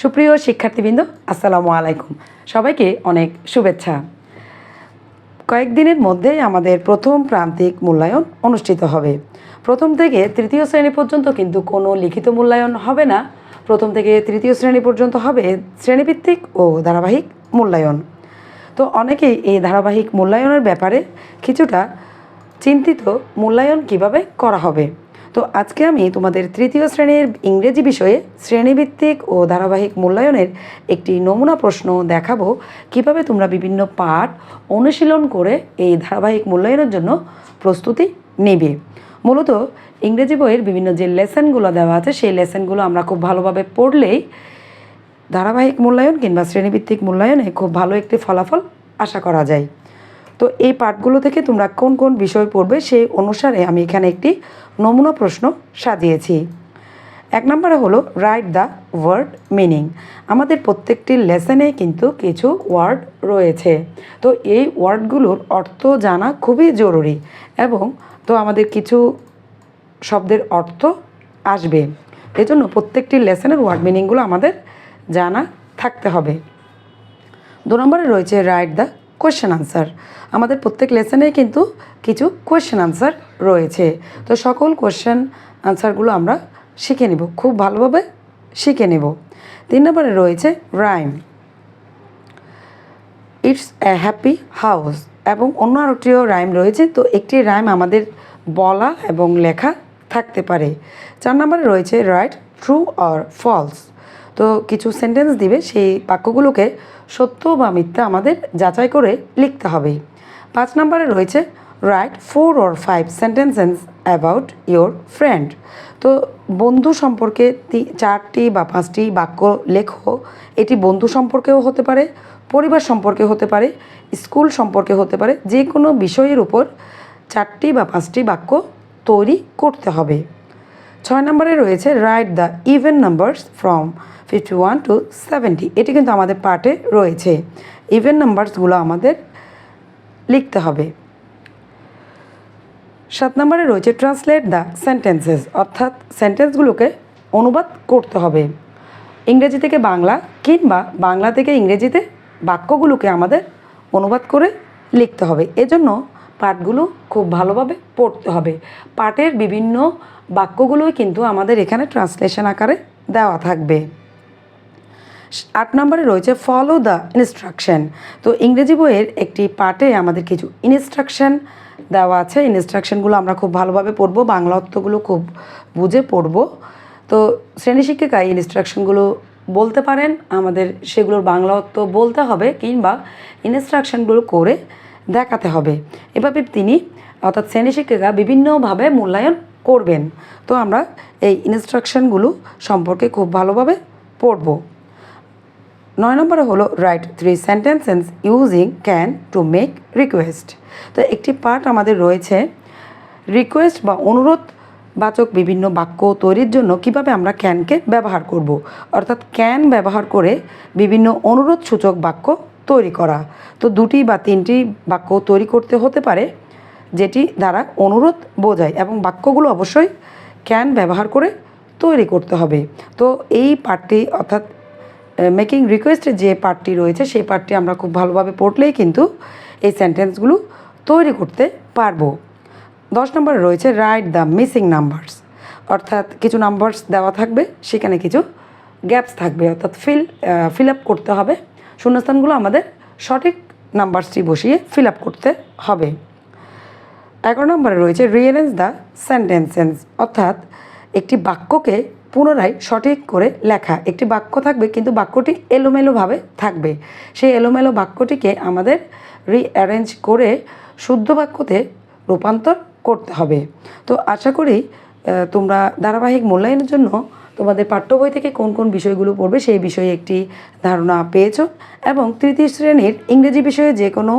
সুপ্রিয় শিক্ষার্থীবৃন্দ, আসসালামু আলাইকুম। সবাইকে অনেক শুভেচ্ছা। কয়েকদিনের মধ্যেই আমাদের প্রথম প্রান্তিক মূল্যায়ন অনুষ্ঠিত হবে। প্রথম থেকে তৃতীয় শ্রেণি পর্যন্ত কিন্তু কোনো লিখিত মূল্যায়ন হবে না। প্রথম থেকে তৃতীয় শ্রেণি পর্যন্ত হবে শ্রেণীভিত্তিক ও ধারাবাহিক মূল্যায়ন। তো অনেকেই এই ধারাবাহিক মূল্যায়নের ব্যাপারে কিছুটা চিন্তিত মূল্যায়ন কীভাবে করা হবে? তো আজকে আমি তোমাদের তৃতীয় শ্রেণির ইংরেজি বিষয়ে শ্রেণীভিত্তিক ও ধারাবাহিক মূল্যায়নের একটি নমুনা প্রশ্ন দেখাবো। কীভাবে তোমরা বিভিন্ন পাঠ অনুশীলন করে এই ধারাবাহিক মূল্যায়নের জন্য প্রস্তুতি নেবে? মূলত ইংরেজি বইয়ের বিভিন্ন যে লেসনগুলো দেওয়া আছে, সেই লেসনগুলো আমরা খুব ভালোভাবে পড়লেই ধারাবাহিক মূল্যায়ন কিংবা শ্রেণীভিত্তিক মূল্যায়নে খুব ভালো একটি ফলাফল আশা করা যায়। তো এই পাঠগুলো থেকে তোমরা কোন কোন বিষয় পড়বে সেই অনুসারে আমি এখানে একটি নমুনা প্রশ্ন সাজিয়েছি। এক নম্বরে হলো রাইট দ্য ওয়ার্ড মিনিং আমাদের প্রত্যেকটি লেসনে কিন্তু কিছু ওয়ার্ড রয়েছে। তো এই ওয়ার্ডগুলোর অর্থ জানা খুবই জরুরি এবং তো আমাদের কিছু শব্দের অর্থ আসবে। এজন্য প্রত্যেকটি লেসনের ওয়ার্ড মিনিংগুলো আমাদের জানা থাকতে হবে। দু নম্বরে রয়েছে রাইট দ্য কোয়েশ্চেন আনসার আমাদের প্রত্যেক লেসনে কিন্তু কিছু কোয়েশ্চেন আনসার রয়েছে। তো সকল কোয়েশ্চেন আনসারগুলো আমরা শিখে নেব, খুব ভালোভাবে শিখে নেব। তিন নম্বরে রয়েছে rhyme it's a happy house এবং অন্য আরেকটিও রাইম রয়েছে, তো একটি রাইম আমাদের বলা এবং লেখা থাকতে পারে। চার নম্বরে রয়েছে রাইট ট্রু অর ফলস তো কিছু সেন্টেন্স দিবে, সেই বাক্যগুলোকে সত্য বা মিথ্যা আমাদের যাচাই করে লিখতে হবে। পাঁচ নম্বরে রয়েছে write four or five sentences about your friend তো বন্ধু সম্পর্কে চারটি বা পাঁচটি বাক্য লেখো। এটি বন্ধু সম্পর্কেও হতে পারে, পরিবার সম্পর্কে হতে পারে, স্কুল সম্পর্কে হতে পারে যে কোনো বিষয়ের উপর চারটি বা পাঁচটি বাক্য তৈরি করতে হবে। ছয় নম্বরে রয়েছে write the even numbers from fifty one to seventy এটি কিন্তু আমাদের পার্টে রয়েছে। ইভেন নাম্বারসগুলো আমাদের লিখতে হবে। সাত নম্বরে রয়েছে ট্রান্সলেট দ্য সেন্টেন্সেস অর্থাৎ সেন্টেন্সগুলোকে অনুবাদ করতে হবে। ইংরেজি থেকে বাংলা কিংবা বাংলা থেকে ইংরেজিতে বাক্যগুলোকে আমাদের অনুবাদ করে লিখতে হবে। এজন্য পাঠগুলো খুব ভালোভাবে পড়তে হবে। পাঠের বিভিন্ন বাক্যগুলোই কিন্তু আমাদের এখানে ট্রান্সলেশন আকারে দেওয়া থাকবে। আট নম্বরে রয়েছে ফলো দ্য ইনস্ট্রাকশন তো ইংরেজি বইয়ের একটি পার্টে আমাদের কিছু ইনস্ট্রাকশন দেওয়া আছে। ইনস্ট্রাকশনগুলো আমরা খুব ভালোভাবে পড়ব, বাংলা অর্থগুলো খুব বুঝে পড়ব। তো শ্রেণি শিক্ষিকা এই ইনস্ট্রাকশনগুলো বলতে পারেন, আমাদের সেগুলোর বাংলা অর্থ বলতে হবে কিংবা ইনস্ট্রাকশনগুলো করে দেখাতে হবে। এভাবে তিনি, অর্থাৎ শ্রেণি শিক্ষিকা, বিভিন্নভাবে মূল্যায়ন করবেন। তো আমরা এই ইনস্ট্রাকশনগুলো সম্পর্কে খুব ভালোভাবে পড়ব। নয় নম্বরে হলো write three sentences using can to make request তো একটি পার্ট আমাদের রয়েছে রিকোয়েস্ট বা অনুরোধ বাচক বিভিন্ন বাক্য তৈরির জন্য কীভাবে আমরা ক্যানকে ব্যবহার করব। অর্থাৎ ক্যান ব্যবহার করে বিভিন্ন অনুরোধ সূচক বাক্য তৈরি করা। তো দুটি বা তিনটি বাক্য তৈরি করতে হতে পারে, যেটি দ্বারা অনুরোধ বোঝায় এবং বাক্যগুলো অবশ্যই ক্যান ব্যবহার করে তৈরি করতে হবে। তো এই পার্টটি অর্থাৎ মেকিং রিকোয়েস্টের যে পার্টটি রয়েছে, সেই পার্টটি আমরা খুব ভালোভাবে পড়লেই কিন্তু এই সেন্টেন্সগুলো তৈরি করতে পারব। দশ নম্বরে রয়েছে রাইট দ্য মিসিং নাম্বারস অর্থাৎ কিছু নাম্বারস দেওয়া থাকবে, সেখানে কিছু গ্যাপস থাকবে। অর্থাৎ ফিল ফিল আপ করতে হবে। শূন্যস্থানগুলো আমাদের সঠিক নাম্বারসটি বসিয়ে ফিল আপ করতে হবে। এগারো নম্বরে রয়েছে রিয়েলেন্স দ্য সেন্টেন্সেন্স অর্থাৎ একটি বাক্যকে পুনরায় সঠিক করে লেখা। একটি বাক্য থাকবে, কিন্তু বাক্যটি এলোমেলোভাবে থাকবে। সেই এলোমেলো বাক্যটিকে আমাদের রিঅ্যারেঞ্জ করে শুদ্ধ বাক্যতে রূপান্তর করতে হবে। তো আশা করি তোমরা ধারাবাহিক মূল্যায়নের জন্য তোমাদের পাঠ্য বই থেকে কোন কোন বিষয়গুলো পড়বে সেই বিষয়ে একটি ধারণা পেয়েছ। এবং তৃতীয় শ্রেণির ইংরেজি বিষয়ে যে কোনো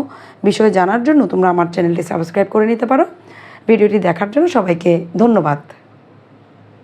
বিষয় জানার জন্য তোমরা আমার চ্যানেলটি সাবস্ক্রাইব করে নিতে পারো। ভিডিওটি দেখার জন্য সবাইকে ধন্যবাদ।